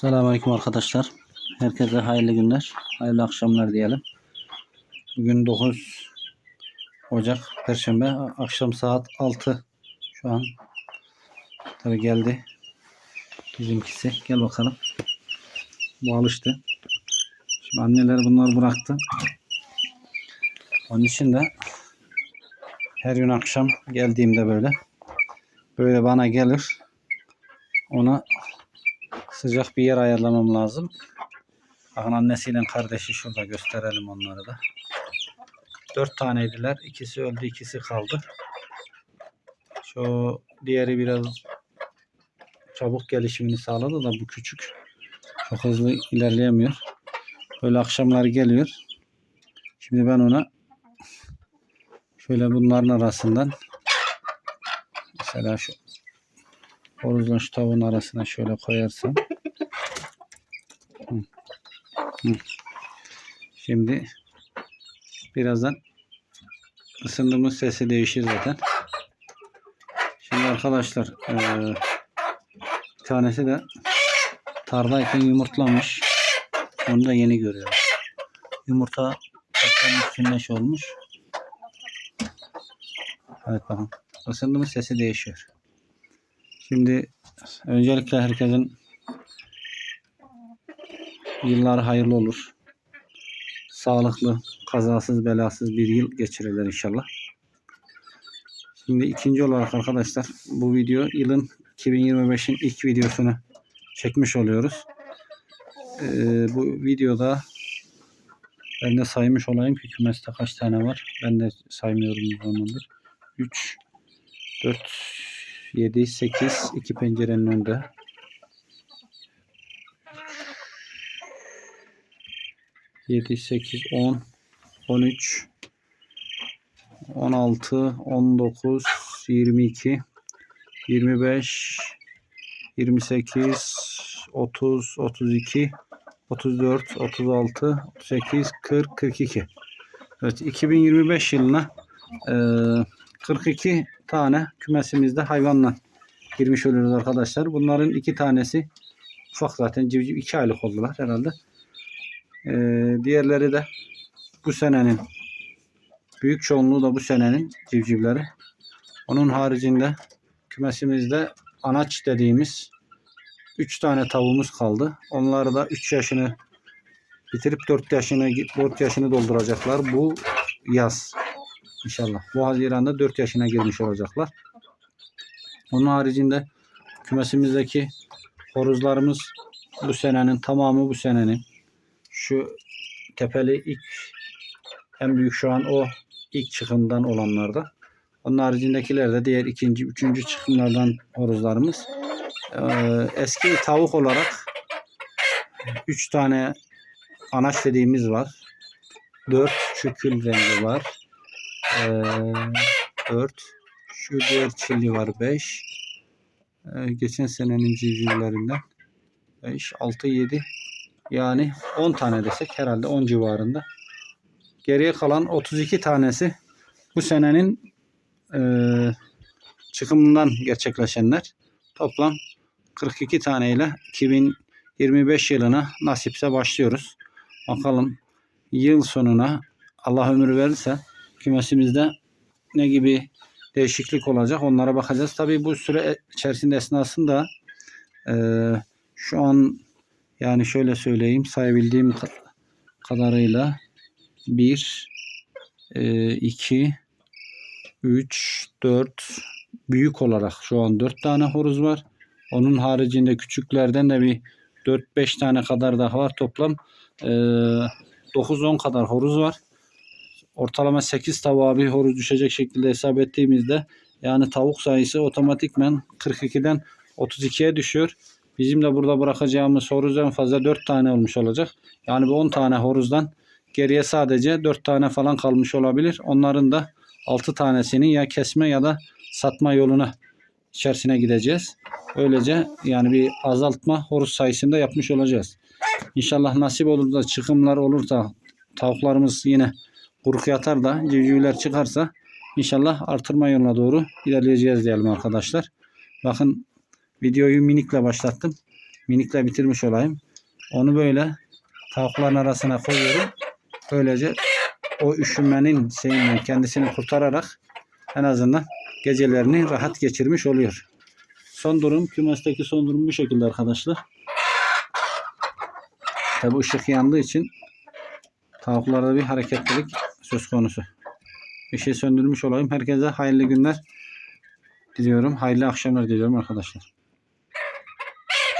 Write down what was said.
Selamünaleyküm arkadaşlar. Herkese hayırlı günler, hayırlı akşamlar diyelim. Bugün 9 Ocak Perşembe akşam saat 6 şu an. Tabi geldi bizimkisi. Gel bakalım. Bu alıştı. Şimdi anneler bunları bıraktı. Onun için de her gün akşam geldiğimde böyle böyle bana gelir. Ona sıcak bir yer ayarlamam lazım. Bakın annesiyle kardeşi şurada gösterelim onları da. Dört taneydiler. İkisi öldü, ikisi kaldı. Şu diğeri biraz çabuk gelişimini sağladı da bu küçük. Çok hızlı ilerleyemiyor. Böyle akşamlar geliyor. Şimdi ben ona şöyle bunların arasından mesela şu horozla şu tavuğun arasına şöyle koyarsam. Şimdi birazdan ısındığımız sesi değişir zaten. Şimdi arkadaşlar eee, bir tanesi de tardayken yumurtlamış. Onu da yeni görüyorum. Yumurta taklanmış sünneş olmuş. Evet bakın. Isındığımız sesi değişiyor. Şimdi öncelikle herkesin yılları hayırlı olur. Sağlıklı, kazasız, belasız bir yıl geçirirler inşallah. Şimdi ikinci olarak arkadaşlar bu video yılın 2025'in ilk videosunu çekmiş oluyoruz. Ee, bu videoda ben de saymış olayım ki kümeste kaç tane var. Ben de saymıyorum bu zamandır. 3, 4, 7, 8, 2 pencerenin önünde. 7, 8, 10, 13, 16, 19, 22, 25, 28, 30, 32, 34, 36, 38, 40, 42. Evet 2025 yılına eee 42 tane kümesimizde hayvanla girmiş oluyoruz arkadaşlar. Bunların iki tanesi ufak zaten civciv iki aylık oldular herhalde. Ee, diğerleri de bu senenin büyük çoğunluğu da bu senenin civcivleri. Onun haricinde kümesimizde anaç dediğimiz 3 tane tavuğumuz kaldı. Onlar da 3 yaşını bitirip 4 yaşını 4 yaşını dolduracaklar bu yaz. İnşallah. Bu Haziran'da 4 yaşına girmiş olacaklar. Onun haricinde kümesimizdeki horozlarımız bu senenin tamamı bu senenin. Şu tepeli ilk en büyük şu an o ilk çıkımdan olanlarda. Onun haricindekiler de diğer ikinci, üçüncü çıkımlardan horozlarımız. Ee, eski tavuk olarak 3 tane anaç dediğimiz var. 4 çükül rengi var. Ee, 4 şu diğer çilli var 5 ee, geçen senenin civcivlerinden 5 6 7 yani 10 tane desek herhalde 10 civarında. Geriye kalan 32 tanesi bu senenin e, çıkımından gerçekleşenler. Toplam 42 taneyle 2025 yılına nasipse başlıyoruz. Bakalım yıl sonuna Allah ömür verirse kümesimizde ne gibi değişiklik olacak onlara bakacağız. Tabii bu süre içerisinde esnasında e, şu an yani şöyle söyleyeyim sayabildiğim ka- kadarıyla 1 2 3 4 büyük olarak şu an 4 tane horoz var. Onun haricinde küçüklerden de bir 4-5 tane kadar daha var. Toplam e, 9-10 kadar horoz var ortalama 8 tavuğa bir horoz düşecek şekilde hesap ettiğimizde yani tavuk sayısı otomatikmen 42'den 32'ye düşüyor. Bizim de burada bırakacağımız horoz en fazla 4 tane olmuş olacak. Yani bu 10 tane horozdan geriye sadece 4 tane falan kalmış olabilir. Onların da 6 tanesini ya kesme ya da satma yoluna içerisine gideceğiz. Öylece yani bir azaltma horoz sayısında yapmış olacağız. İnşallah nasip olur da çıkımlar olur da tavuklarımız yine kuruk yatar da civcivler çıkarsa inşallah artırma yoluna doğru ilerleyeceğiz diyelim arkadaşlar. Bakın videoyu minikle başlattım. minikle bitirmiş olayım. Onu böyle tavukların arasına koyuyorum. Böylece o üşümenin şeyinden kendisini kurtararak en azından gecelerini rahat geçirmiş oluyor. Son durum kümesteki son durum bu şekilde arkadaşlar. Tabi ışık yandığı için tavuklarda bir hareketlilik söz konusu. Bir şey söndürmüş olayım. Herkese hayırlı günler diliyorum. Hayırlı akşamlar diliyorum arkadaşlar.